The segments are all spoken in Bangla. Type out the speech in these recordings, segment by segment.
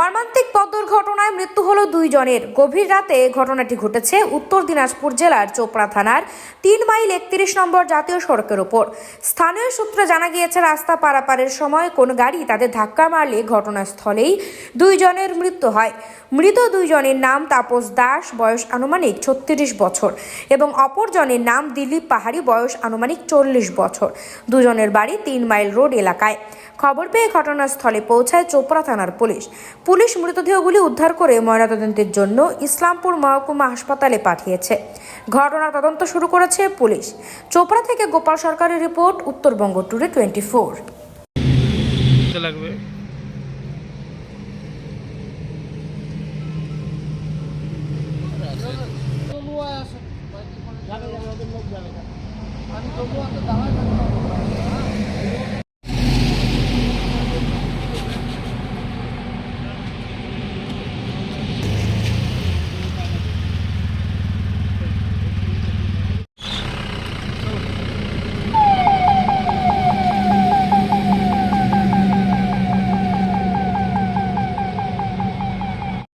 মর্মান্তিক পথ দুর্ঘটনায় মৃত্যু হলো দুইজনের। গভীর রাতে ঘটনাটি ঘটেছে উত্তর দিনাজপুর জেলার চোপড়া থানার তিন মাইল একত্রিশ নম্বর জাতীয় সড়কের ওপর। স্থানীয় সূত্রে জানা গিয়েছে, রাস্তা পারাপারের সময় কোন গাড়ি তাদের ধাক্কা মারলে ঘটনাস্থলেই দুইজনের মৃত্যু হয়। মৃত দুইজনের নাম তাপস দাস, বয়স আনুমানিক ছত্রিশ বছর এবং অপরজনের নাম দিলীপ পাহাড়ি, বয়স আনুমানিক চল্লিশ বছর। দুজনের বাড়ি তিন মাইল রোড এলাকায়। খবর পেয়ে ঘটনাস্থলে পৌঁছায় চোপড়া থানার পুলিশ। পুলিশ মৃতদেহগুলি উদ্ধার করে ময়নাতদন্তের জন্য ইসলামপুর মহকুমা হাসপাতালে পাঠিয়েছে। ঘটনার তদন্ত শুরু করেছে পুলিশ। চোপড়া থেকে গোপাল সরকারের report Uttarbanga today twenty four. লাগবে?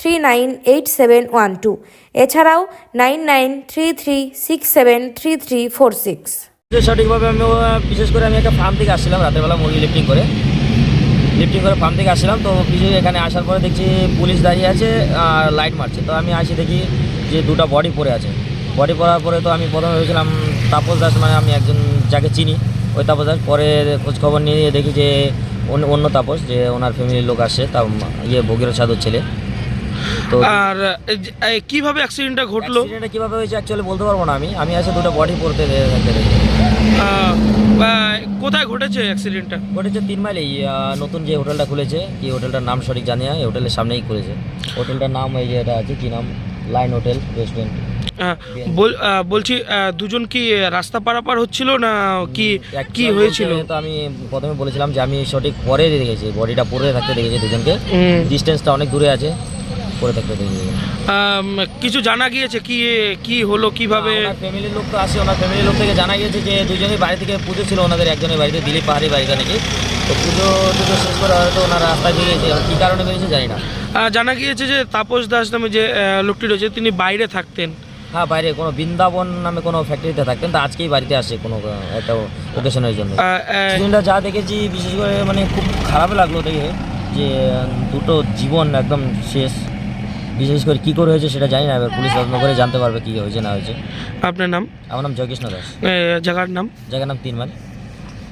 three nine eight seven one two এছাড়াও nine nine three three six seven three three four six সঠিকভাবে আমি বিশেষ করে আমি একটা ফার্ম থেকে আসছিলাম রাতের বেলা মুরগি লিফটিং করে। লিফটিং করে ফার্ম থেকে আসছিলাম, তো কিছু এখানে আসার পরে দেখছি পুলিশ দাঁড়িয়ে আছে আর লাইট মারছে। তো আমি আসি দেখি যে দুটো বডি পড়ে আছে। বডি পড়ার পরে তো আমি প্রথমে ভেবেছিলাম, তাপস দাস মানে আমি একজন যাকে চিনি, ওই তাপস দাস। পরে খোঁজখবর নিয়ে দেখি যে অন্য অন্য তাপস, যে ওনার ফ্যামিলির লোক আসছে তা ইয়ে ভগীরথ সাধুর ছেলে। আর এই কীভাবে অ্যাক্সিডেন্টটা ঘটলো? অ্যাক্সিডেন্টটা কীভাবে হয়েছে অ্যাকচুয়ালি বলতে পারব না আমি। আমি আসে দুটো বডি পড়তে কোথায় ঘটেছে অ্যাক্সিডেন্টটা ঘটেছে তিন মাইলেই আহ, নতুন যে হোটেলটা খুলেছে কি হোটেলটার নাম সঠিক জানি না এই হোটেলের সামনেই খুলেছে। হোটেলটার নাম এই যে এটা আছে কি নাম? লাইন হোটেল রেস্টুরেন্ট বলছি দুজন কি রাস্তা পারাপার হচ্ছিল না কি কি হয়েছিল? তো আমি প্রথমে বলেছিলাম যে আমি সঠিক পরে দেখেছি বডিটা পরে থাকতে দেখেছি দুজনকে। ডিস্টেন্সটা অনেক দূরে আছে। থাকতে দেখেছি কিছু জানা গিয়েছে কি কি হলো কীভাবে? ফ্যামিলির লোক তো আসে ওনার ফ্যামিলির লোক থেকে জানা গিয়েছে যে দুজনেই বাড়ি থেকে পুজো ছিল ওনাদের একজনের বাড়িতে দিলীপ পাহাড়ি বাড়িটা নাকি তো পুজো টুজো শেষ করে হয়তো ওনারা রাস্তায় বেরিয়েছে কী কারণে বেরিয়েছে জানি না। জানা গিয়েছে যে তাপস দাস নামে যে লোকটি রয়েছে তিনি বাইরে থাকতেন। হ্যাঁ বাইরে কোনো বৃন্দাবন নামে কোনো ফ্যাক্টরিতে থাকতেন তো আজকেই বাড়িতে আসে কোনো একটা ওকেশনের জন্য। আহ, যা দেখেছি বিশেষ করে মানে খুব খারাপ লাগল দেখে যে দুটো জীবন একদম শেষ। বিশেষ করে কী করে হয়েছে সেটা জানি না এবার পুলিশ তদন্ত করে জানতে পারবে কী হয়েছে না হয়েছে। আপনার নাম? আমার নাম জয়কৃষ্ণ দাস। জায়গার নাম? জায়গার নাম তিনমান